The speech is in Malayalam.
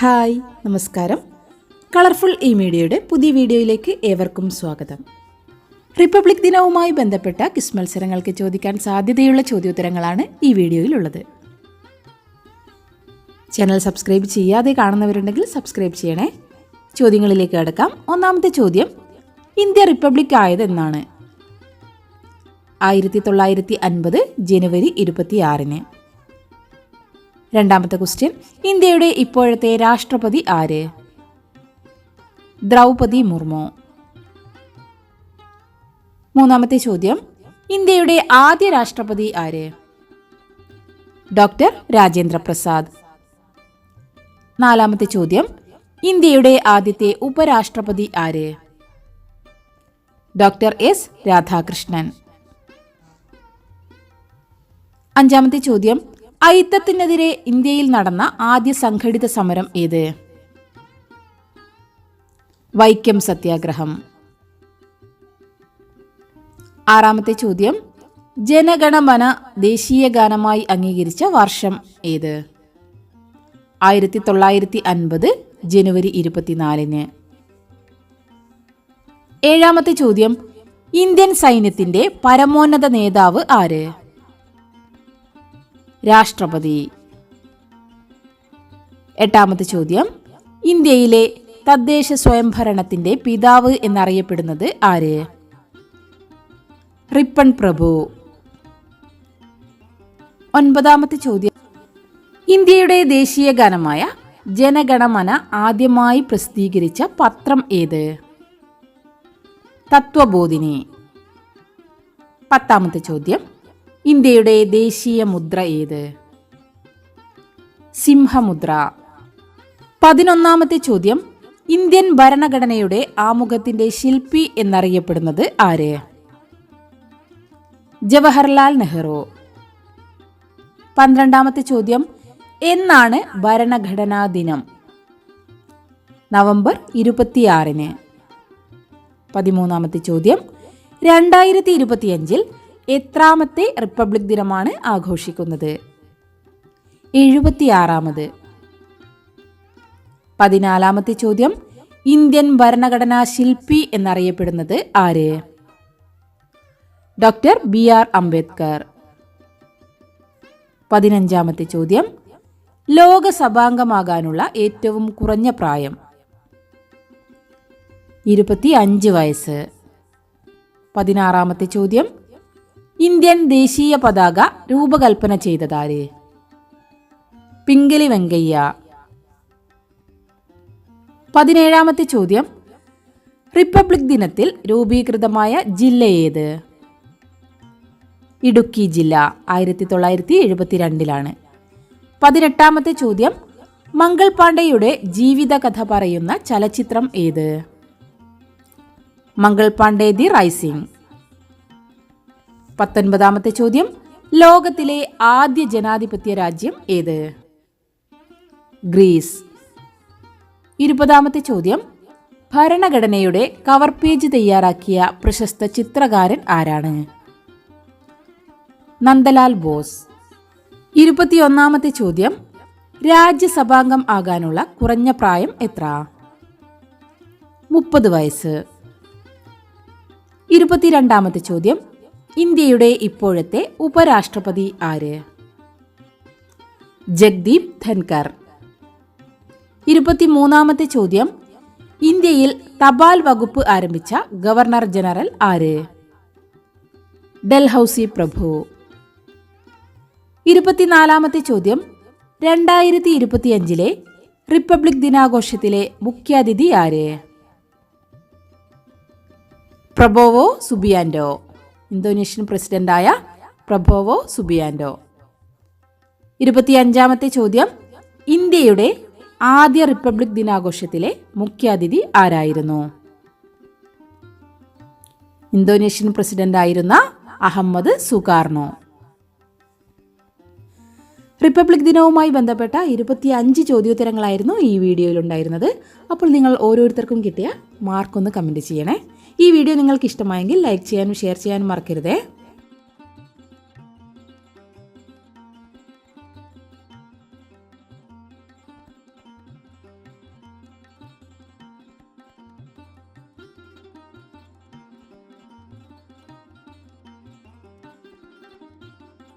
ഹായ് നമസ്കാരം. കളർഫുൾ ഈ മീഡിയയുടെ പുതിയ വീഡിയോയിലേക്ക് ഏവർക്കും സ്വാഗതം. റിപ്പബ്ലിക് ദിനവുമായി ബന്ധപ്പെട്ട ക്വിസ് മത്സരങ്ങൾക്ക് ചോദിക്കാൻ സാധ്യതയുള്ള ചോദ്യോത്തരങ്ങളാണ് ഈ വീഡിയോയിലുള്ളത്. ചാനൽ സബ്സ്ക്രൈബ് ചെയ്യാതെ കാണുന്നവരുണ്ടെങ്കിൽ സബ്സ്ക്രൈബ് ചെയ്യണേ. ചോദ്യങ്ങളിലേക്ക് കടക്കാം. ഒന്നാമത്തെ ചോദ്യം ഇന്ത്യ റിപ്പബ്ലിക് ആയത് എന്നാണ് ആയിരത്തി തൊള്ളായിരത്തി അൻപത് ജനുവരി ഇരുപത്തിയാറിന്. രണ്ടാമത്തെ ക്വസ്റ്റ്യൻ. ഇന്ത്യയുടെ ഇപ്പോഴത്തെ രാഷ്ട്രപതി ആര്? ദ്രൗപതി മുർമു. മൂന്നാമത്തെ ചോദ്യം. ഇന്ത്യയുടെ ആദ്യ രാഷ്ട്രപതി ആര്? ഡോക്ടർ രാജേന്ദ്ര പ്രസാദ്. നാലാമത്തെ ചോദ്യം. ഇന്ത്യയുടെ ആദ്യത്തെ ഉപരാഷ്ട്രപതി ആര്? Doctor S Radhakrishnan. അഞ്ചാമത്തെ ചോദ്യം. അയിത്തത്തിനെതിരെ ഇന്ത്യയിൽ നടന്ന ആദ്യ സംഘടിത സമരം ഏത്? വൈക്കം സത്യാഗ്രഹം. ആറാമത്തെ ചോദ്യം ജനഗണമന ദേശീയ ഗാനമായി അംഗീകരിച്ച വർഷം ഏത്? ആയിരത്തി തൊള്ളായിരത്തി അൻപത് ജനുവരി ഇരുപത്തിനാലിന്. ഏഴാമത്തെ ചോദ്യം ഇന്ത്യൻ സൈന്യത്തിന്റെ പരമോന്നത നേതാവ് ആര്? രാഷ്ട്രപതി. എട്ടാമത്തെ ചോദ്യം. ഇന്ത്യയിലെ തദ്ദേശ സ്വയംഭരണത്തിന്റെ പിതാവ് എന്നറിയപ്പെടുന്നത് ആര്? റിപ്പൺ പ്രഭു. ഒൻപതാമത്തെ ചോദ്യം. ഇന്ത്യയുടെ ദേശീയ ഗാനമായ ജനഗണമന ആദ്യമായി പ്രസിദ്ധീകരിച്ച പത്രം ഏത്? തത്വബോധിനി. പത്താമത്തെ ചോദ്യം. ഇന്ത്യയുടെ ദേശീയ മുദ്ര ഏത്? സിംഹമുദ്ര. പതിനൊന്നാമത്തെ ചോദ്യം. ഇന്ത്യൻ ഭരണഘടനയുടെ ആമുഖത്തിന്റെ ശില്പി എന്നറിയപ്പെടുന്നത് ആര്? ജവഹർലാൽ നെഹ്റു. പന്ത്രണ്ടാമത്തെ ചോദ്യം. എന്നാണ് ഭരണഘടനാ ദിനം? നവംബർ ഇരുപത്തിയാറിന്. പതിമൂന്നാമത്തെ ചോദ്യം. രണ്ടായിരത്തി ഇരുപത്തിയഞ്ചിൽ എത്രാമത്തെ റിപ്പബ്ലിക് ദിനമാണ് ആഘോഷിക്കുന്നത്? എഴുപത്തിയാറാമത്. പതിനാലാമത്തെ ചോദ്യം ഇന്ത്യൻ ഭരണഘടനാ ശില്പി എന്നറിയപ്പെടുന്നത് ആര്? Doctor B R Ambedkar. പതിനഞ്ചാമത്തെ ചോദ്യം ലോകസഭാംഗമാകാനുള്ള ഏറ്റവും കുറഞ്ഞ പ്രായം. ഇരുപത്തി അഞ്ച് വയസ്സ്. പതിനാറാമത്തെ ചോദ്യം ഇന്ത്യൻ ദേശീയ പതാക രൂപകൽപ്പന ചെയ്തതാര്? പിങ്കലി വെങ്കയ്യ. പതിനേഴാമത്തെ ചോദ്യം. റിപ്പബ്ലിക് ദിനത്തിൽ രൂപീകൃതമായ ജില്ല ഏത്? ഇടുക്കി ജില്ല ആയിരത്തി തൊള്ളായിരത്തി എഴുപത്തിരണ്ടിലാണ് പതിനെട്ടാമത്തെ ചോദ്യം. മംഗൾ പാണ്ഡെയുടെ ജീവിതകഥ പറയുന്ന ചലച്ചിത്രം ഏത്? Mangal Pandey the rising. പത്തൊൻപതാമത്തെ ചോദ്യം. ലോകത്തിലെ ആദ്യ ജനാധിപത്യ രാജ്യം ഏത്? ഗ്രീസ്. ഇരുപതാമത്തെ ചോദ്യം. ഭരണഘടനയുടെ കവർ പേജ് തയ്യാറാക്കിയ പ്രശസ്ത ചിത്രകാരൻ ആരാണ്? നന്ദലാൽ ബോസ്. ഇരുപത്തിയൊന്നാമത്തെ ചോദ്യം. രാജ്യസഭാംഗം ആകാനുള്ള കുറഞ്ഞ പ്രായം എത്ര? മുപ്പത് വയസ്സ്. ഇരുപത്തിരണ്ടാമത്തെ ചോദ്യം. ഇന്ത്യയുടെ ഇപ്പോഴത്തെ ഉപരാഷ്ട്രപതി ആര്? ജഗ്ദീപ് ധൻകർ ഇരുപത്തിമൂന്നാമത്തെ ചോദ്യം. ഇന്ത്യയിൽ തപാൽ വകുപ്പ് ആരംഭിച്ച ഗവർണർ ജനറൽ ആര്? ഡൽഹൌസി പ്രഭു. ഇരുപത്തിനാലാമത്തെ ചോദ്യം. രണ്ടായിരത്തി ഇരുപത്തിയഞ്ചിലെ റിപ്പബ്ലിക് ദിനാഘോഷത്തിലെ മുഖ്യാതിഥി ആര്? പ്രബോവോ സുബിയാൻഡോ ഇന്തോനേഷ്യൻ പ്രസിഡന്റായ പ്രഭോവോ സുബിയാൻഡോ ഇരുപത്തിയഞ്ചാമത്തെ ചോദ്യം ഇന്ത്യയുടെ ആദ്യ റിപ്പബ്ലിക് ദിനാഘോഷത്തിലെ മുഖ്യാതിഥി ആരായിരുന്നു? ഇന്തോനേഷ്യൻ പ്രസിഡന്റായിരുന്ന അഹമ്മദ് സുകാർണോ? റിപ്പബ്ലിക് ദിനവുമായി ബന്ധപ്പെട്ട ഇരുപത്തി അഞ്ച് ചോദ്യോത്തരങ്ങളായിരുന്നു ഈ വീഡിയോയിൽ ഉണ്ടായിരുന്നത് അപ്പോൾ നിങ്ങൾ ഓരോരുത്തർക്കും കിട്ടിയ മാർക്കൊന്ന് കമന്റ് ചെയ്യണേ. ഈ വീഡിയോ നിങ്ങൾക്ക് ഇഷ്ടമായെങ്കിൽ ലൈക്ക് ചെയ്യാനും ഷെയർ ചെയ്യാനും മറക്കരുതേ.